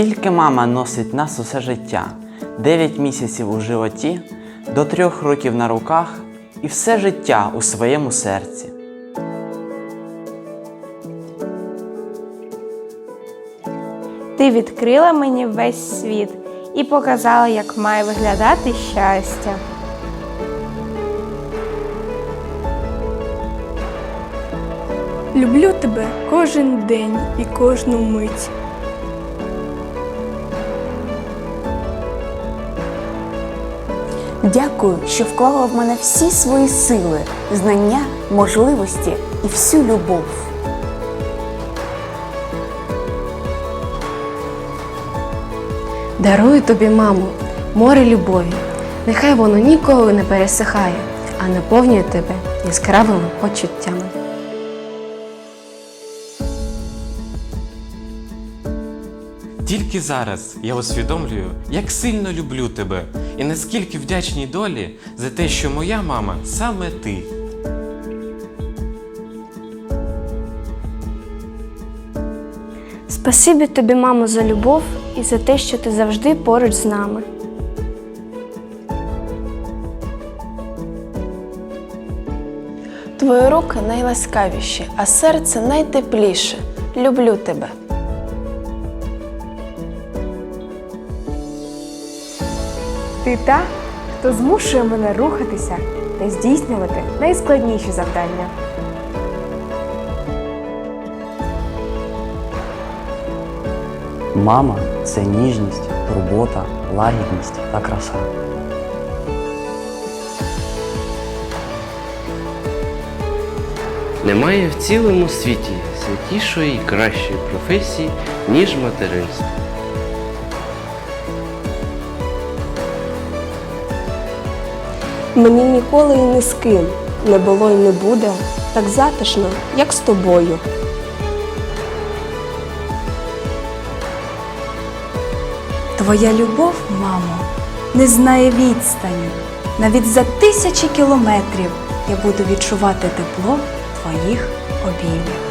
Тільки мама носить нас усе життя, 9 місяців у животі, до 3 років на руках і все життя у своєму серці. Ти відкрила мені весь світ і показала, як має виглядати щастя. Люблю тебе кожен день і кожну мить. Дякую, що вклала в мене всі свої сили, знання, можливості і всю любов. Дарую тобі, мамо, море любові. Нехай воно ніколи не пересихає, а наповнює тебе яскравими почуттями. Тільки зараз я усвідомлюю, як сильно люблю тебе і наскільки вдячній долі за те, що моя мама саме ти. Спасибі тобі, мамо, за любов і за те, що ти завжди поруч з нами. Твої руки найласкавіші, а серце найтепліше. Люблю тебе. Ти та, хто змушує мене рухатися та здійснювати найскладніші завдання. Мама це ніжність, турбота, лагідність та краса. Немає в цілому світі святішої і кращої професії, ніж материнство. Мені ніколи і ні з ким не було і не буде так затишно, як з тобою. Твоя любов, мамо, не знає відстані. Навіть за тисячі кілометрів я буду відчувати тепло твоїх обіймів.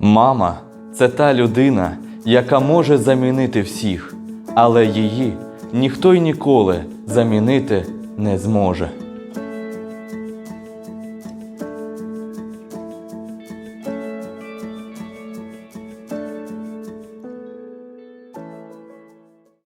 Мама це та людина, яка може замінити всіх, але її ніхто й ніколи замінити не зможе.